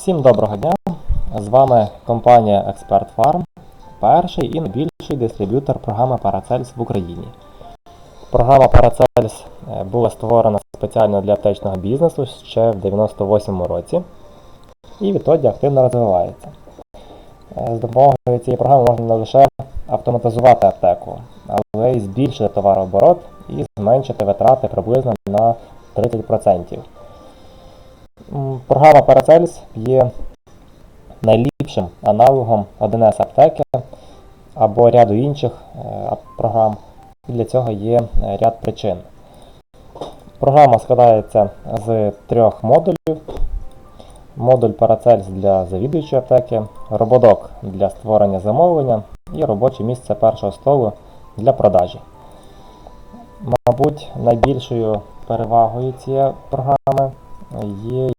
Всім доброго дня! З вами компанія Expert Farm, перший і найбільший дистриб'ютор програми Paracels в Україні. Програма Paracels е, була створена спеціально для аптечного бізнесу ще в 98 році і відтоді активно розвивається. Е, З допомогою цієї програми можна не лише автоматизувати аптеку, але й збільшити товарооборот і зменшити витрати приблизно на 30%. Програма Paracels є найліпшим аналогом 1С аптеки або ряду інших е, програм. І для цього є е, ряд причин. Програма складається з трьох модулів. Модуль Paracels для завідуючої аптеки, рободок для створення замовлення і робоче місце першого столу для продажі. Мабуть, найбільшою перевагою цієї програми є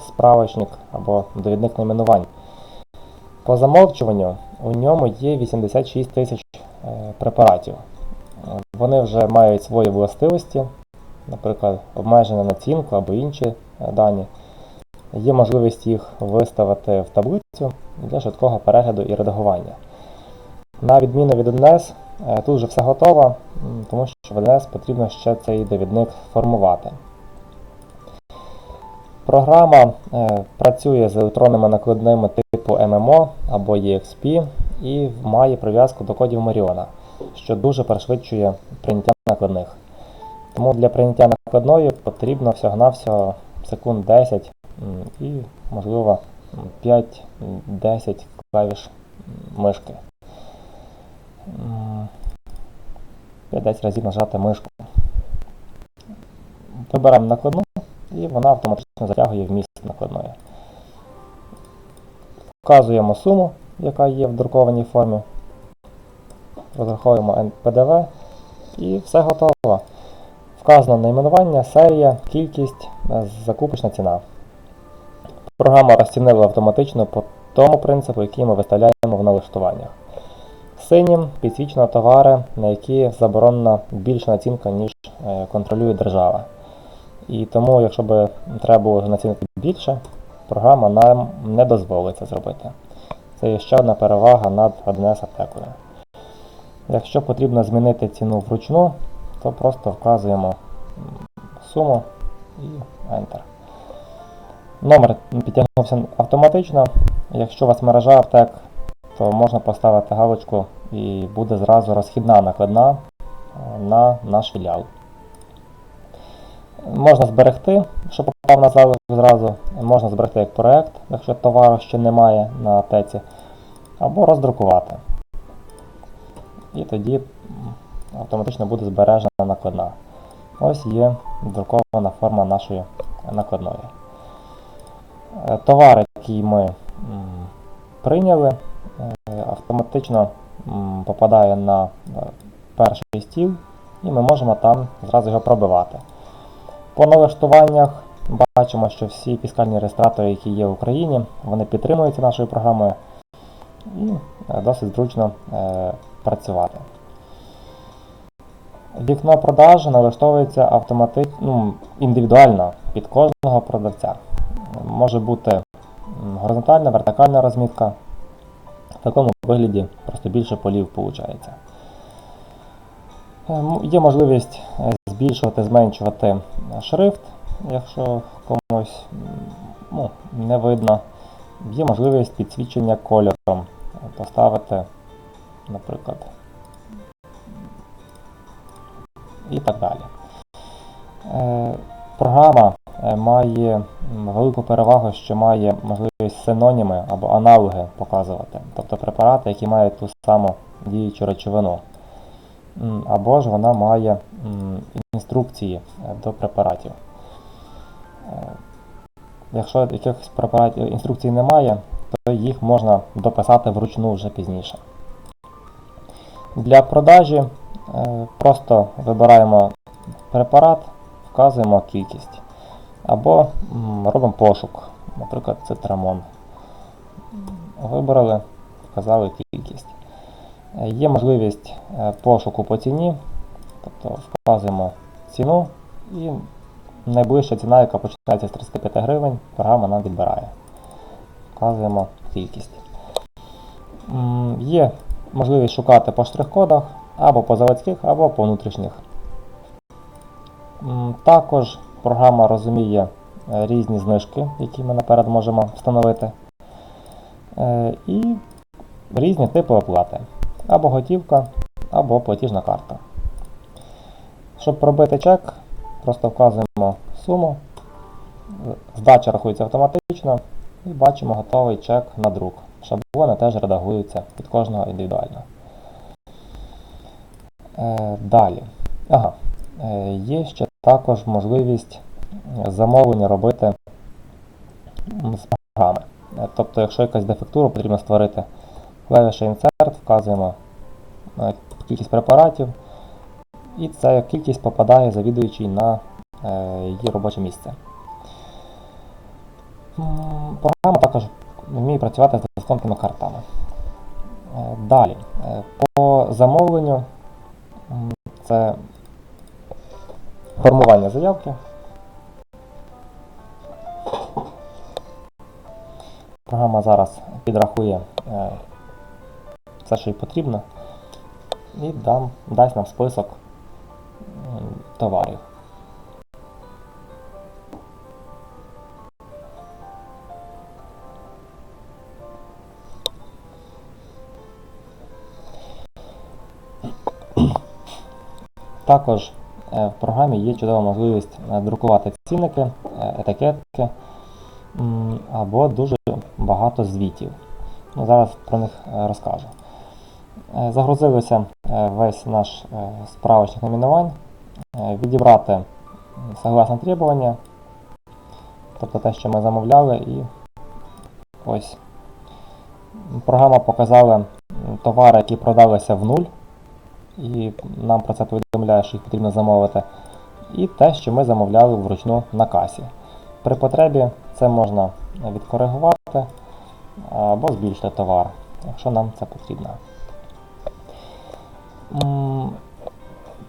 справочник або довідник найменувань. По замовчуванню у ньому є 86 тисяч е, препаратів. Е, Вони вже мають свої властивості, наприклад, обмежену націнку або інші е, дані. Є можливість їх виставити в таблицю для швидкого перегляду і редагування. На відміну від НС, тут вже все готово, тому що в НС потрібно ще цей довідник формувати. Програма е, працює з електронними накладними типу MMO або EXP і має прив'язку до кодів Маріона, що дуже пришвидшує прийняття накладних. Тому для прийняття накладної потрібно всього-навсього секунд 10 і, можливо, 5-10 клавіш мишки. 5-10 разів нажати мишку. Вибираємо накладну вона автоматично затягує вміст накладної. Вказуємо суму, яка є в друкованій формі. Розраховуємо НПДВ і все готово. Вказано найменування, серія, кількість, е, закупочна ціна. Програма розцінила автоматично по тому принципу, який ми виставляємо в налаштуваннях. Синім підсвічено товари, на які заборонена більша націнка, ніж е, контролює держава. І тому, якщо би треба було націнити більше, програма нам не дозволить це зробити. Це є ще одна перевага над 1С аптекою. Якщо потрібно змінити ціну вручну, то просто вказуємо суму і Enter. Номер підтягнувся автоматично. Якщо у вас мережа аптек, то можна поставити галочку і буде зразу розхідна накладна е, на наш філіал. Можна зберегти, що попав на залишок зразу. Можна зберегти як проект, якщо товару ще немає на аптеці, або роздрукувати. І тоді автоматично буде збережена накладна. Ось є друкована форма нашої накладної. Е, Товар, який ми прийняли, е, автоматично попадає на е, перший стіл, і ми можемо там зразу його пробивати. По налаштуваннях бачимо, що всі фіскальні реєстратори, які є в Україні, вони підтримуються нашою програмою і е, досить зручно е, працювати. Вікно продажу налаштовується автоматично ну, індивідуально під кожного продавця. Може бути горизонтальна, вертикальна розмітка. В такому вигляді просто більше полів виходить. Е, Є можливість е, збільшувати, зменшувати шрифт, якщо комусь ну, не видно. Є можливість підсвічення кольором. Поставити, наприклад, і так далі. Е, Програма е, має велику перевагу, що має можливість синоніми або аналоги показувати, тобто препарати, які мають ту саму діючу речовину. Або ж вона має інструкції е, до препаратів. Е, Якщо якихось препаратів інструкцій немає, то їх можна дописати вручну вже пізніше. Для продажі е, просто вибираємо препарат, вказуємо кількість. Або робимо пошук, наприклад, цитрамон. Вибрали, вказали кількість. Є можливість е, пошуку по ціні, тобто вказуємо ціну і найближча ціна, яка починається з 35 гривень, програма нам відбирає. вказуємо кількість. Є можливість шукати по штрих-кодах або по заводських, або по внутрішніх. Також програма розуміє е, різні знижки, які ми наперед можемо встановити. Е, І різні типи оплати. Або готівка, або платіжна карта. Щоб пробити чек, просто вказуємо суму, здача рахується автоматично і бачимо готовий чек на друк. Шаблони теж редагуються під кожного індивідуально. Е, далі. Ага. Е, є ще також можливість замовлення робити з програми. Е, Тобто, якщо якась дефектура потрібно створити клавіша Insert, вказуємо е, кількість препаратів, і ця кількість попадає завідуючий на е, її робоче місце. Програма також вміє працювати з дисконтними картами. Е, Далі, по замовленню це формування заявки. Програма зараз підрахує все, що їй потрібно, і дам, дасть нам список товарів. Також е, в програмі є чудова можливість е, друкувати цінники, е, етикетки або дуже багато звітів. Ну, зараз про них розкажу. Е, Загрузилося е, весь наш е, справочник номінувань. Відібрати согласно требування, тобто те, що ми замовляли, і ось програма показала товари, які продалися в нуль, і нам про це повідомляє, що їх потрібно замовити. І те, що ми замовляли вручну на касі. При потребі це можна відкоригувати або збільшити товар, якщо нам це потрібно.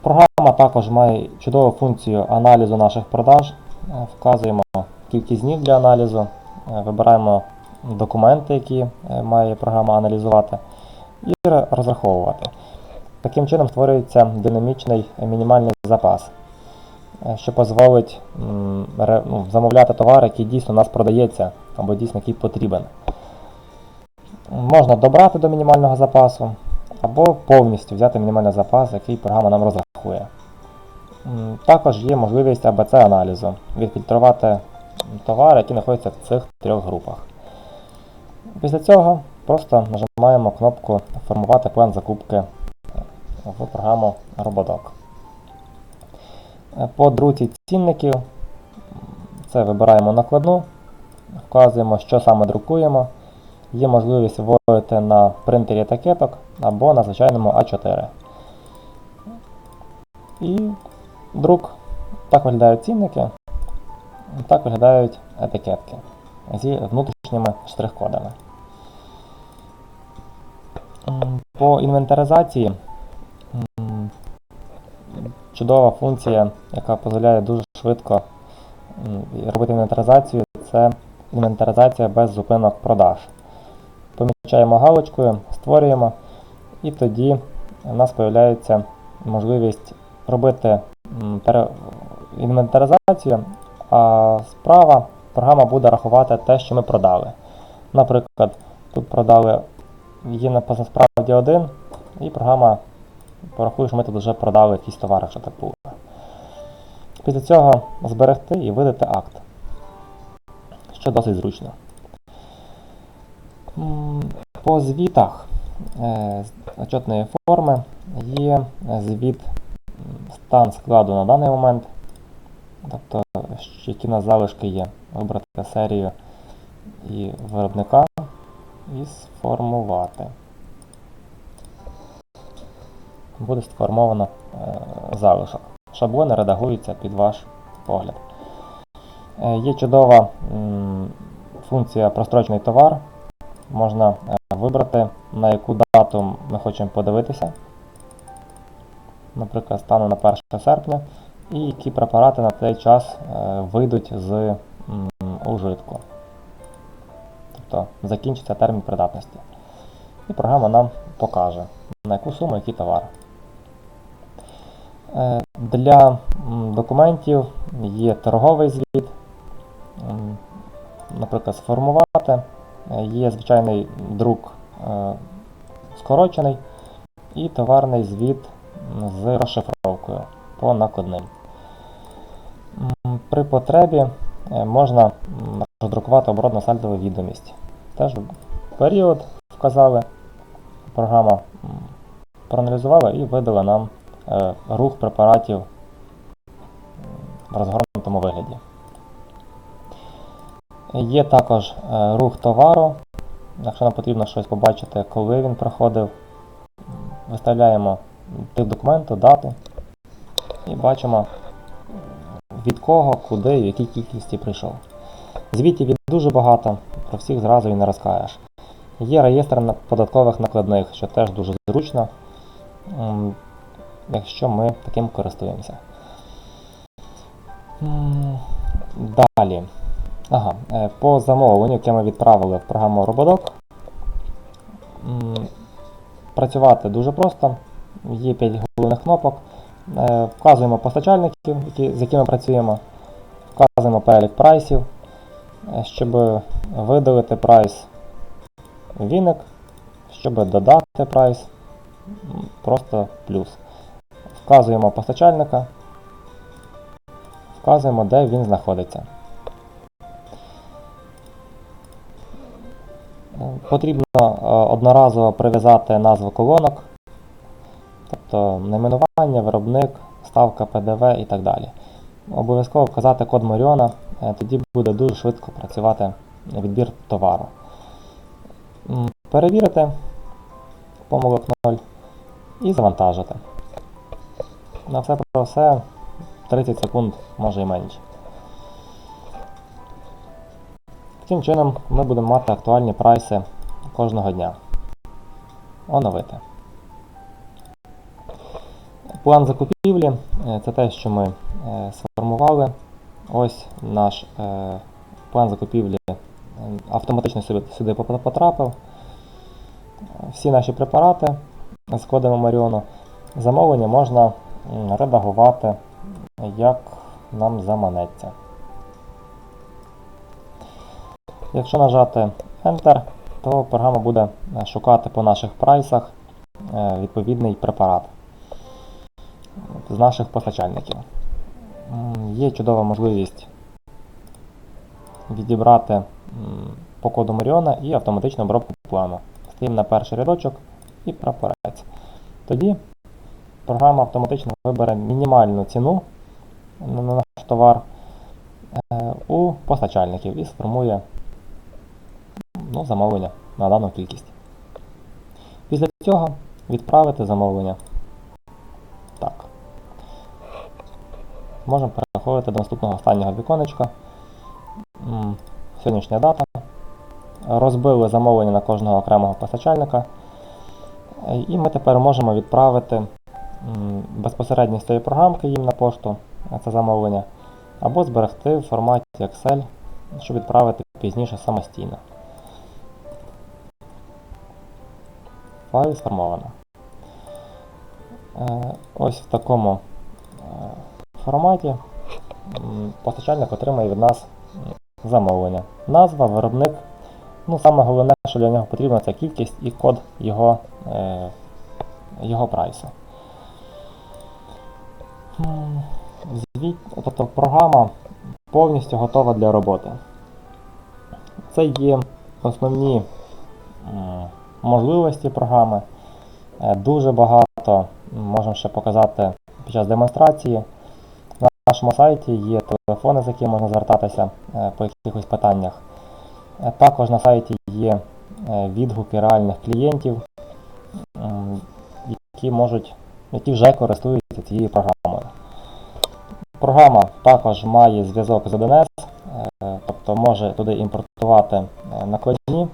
Програма також має чудову функцію аналізу наших продаж. Е, Вказуємо кількість днів для аналізу, е, вибираємо документи, які е, має програма аналізувати, і розраховувати. Таким чином створюється динамічний мінімальний запас, що дозволить ну, замовляти товар, який дійсно у нас продається, або дійсно який потрібен. Можна добрати до мінімального запасу, або повністю взяти мінімальний запас, який програма нам розрахує. Також є можливість АБЦ аналізу, відфільтрувати товари, які знаходяться в цих трьох групах. Після цього просто нажимаємо кнопку Формувати план закупки в програму Robodoc. По друці цінників це вибираємо накладну, вказуємо, що саме друкуємо. Є можливість вводити на принтері етикеток або на звичайному А4. І друк. Так виглядають цінники, так виглядають етикетки зі внутрішніми штрих-кодами. По інвентаризації чудова функція, яка дозволяє дуже швидко робити інвентаризацію, це інвентаризація без зупинок продаж. Помічаємо галочкою, створюємо, і тоді у нас з'являється можливість робити інвентаризацію, а справа програма буде рахувати те, що ми продали. Наприклад, тут продали є на- насправді один, і програма порахує, що ми тут вже продали якісь товари, що так було. Після цього зберегти і видати акт, що досить зручно. По звітах отчетної форми є е, звіт стан складу на даний момент, тобто які в нас залишки є, вибрати серію і виробника і сформувати. Буде сформовано е, залишок. Шаблони редагуються під ваш погляд. Е, Є чудова функція прострочений товар. Можна е, вибрати, на яку дату ми хочемо подивитися. Наприклад, стану на 1 серпня, і які препарати на цей час е, вийдуть з ужитку. тобто закінчиться термін придатності. І програма нам покаже, на яку суму який товар. Е, Для документів є торговий звіт, наприклад, сформувати, Е, є звичайний друк скорочений і товарний звіт з розшифровкою по накладним. При потребі е, можна роздрукувати оборотно сальдову відомість. Теж період вказали, програма проаналізувала і видала нам е, рух препаратів в розгорнутому вигляді. Є також е, рух товару. Якщо нам потрібно щось побачити, коли він проходив, виставляємо тип документу, дату і бачимо від кого, куди і в якій кількості прийшов. Звітів є дуже багато, про всіх зразу і не розкажеш. Є реєстр податкових накладних, що теж дуже зручно, якщо ми таким користуємося. Далі. Ага, е, по замовленню, яке ми відправили в програму Рободок. Працювати дуже просто. Є 5 головних кнопок. Е, Вказуємо постачальників, з якими працюємо. Вказуємо перелік прайсів. Е, Щоб видалити прайс віник, щоб додати прайс, просто плюс. Вказуємо постачальника, вказуємо, де він знаходиться. Потрібно е, одноразово прив'язати назву колонок, тобто найменування, виробник, ставка ПДВ і так далі. Обов'язково вказати код Моріона, е, тоді буде дуже швидко працювати відбір товару. Перевірити помилок 0 і завантажити. На все про все 30 секунд, може і менше. Таким чином ми будемо мати актуальні прайси кожного дня. Оновити. План закупівлі е, це те, що ми е, сформували. Ось наш е, план закупівлі автоматично сюди потрапив. Всі наші препарати з кодами Маріону. Замовлення можна редагувати, як нам заманеться. Якщо нажати Enter, то програма буде е, шукати по наших прайсах е, відповідний препарат з наших постачальників. Є чудова можливість відібрати по коду Маріона і автоматичну обробку плану. Стаємо на перший рядочок і прапорець. Тоді програма автоматично вибере мінімальну ціну на на наш товар е, у постачальників і сформує ну, замовлення на дану кількість. Після цього відправити замовлення. Так. Можемо переходити до наступного останнього віконечка. Сьогоднішня дата. Розбили замовлення на кожного окремого постачальника. І ми тепер можемо відправити безпосередньо з цієї програмки їм на пошту е, це замовлення, або зберегти в форматі Excel, щоб відправити пізніше самостійно. Файл сформовано. Е, Ось в такому е, форматі постачальник отримає від нас замовлення. Назва, виробник. Ну, саме головне, що для нього потрібно, це кількість і код його, е, його прайсу. Тобто програма повністю готова для роботи. Це є основні можливості програми. Е, Дуже багато можемо ще показати під час демонстрації. На нашому сайті є телефони, з якими можна звертатися е, по якихось питаннях. Е, Також на сайті є відгуки реальних клієнтів, які можуть, які вже користуються цією програмою. Програма також має зв'язок з 1С, е, тобто може туди імпортувати накладні,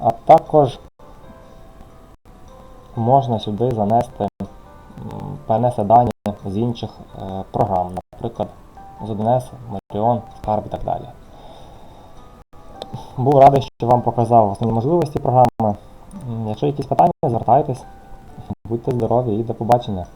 а також можна сюди занести м, перенести дані з інших е, програм, наприклад, з 1С, Marion, Scarp і так далі. Був радий, що вам показав основні можливості програми. Якщо якісь питання, звертайтесь. Будьте здорові і до побачення.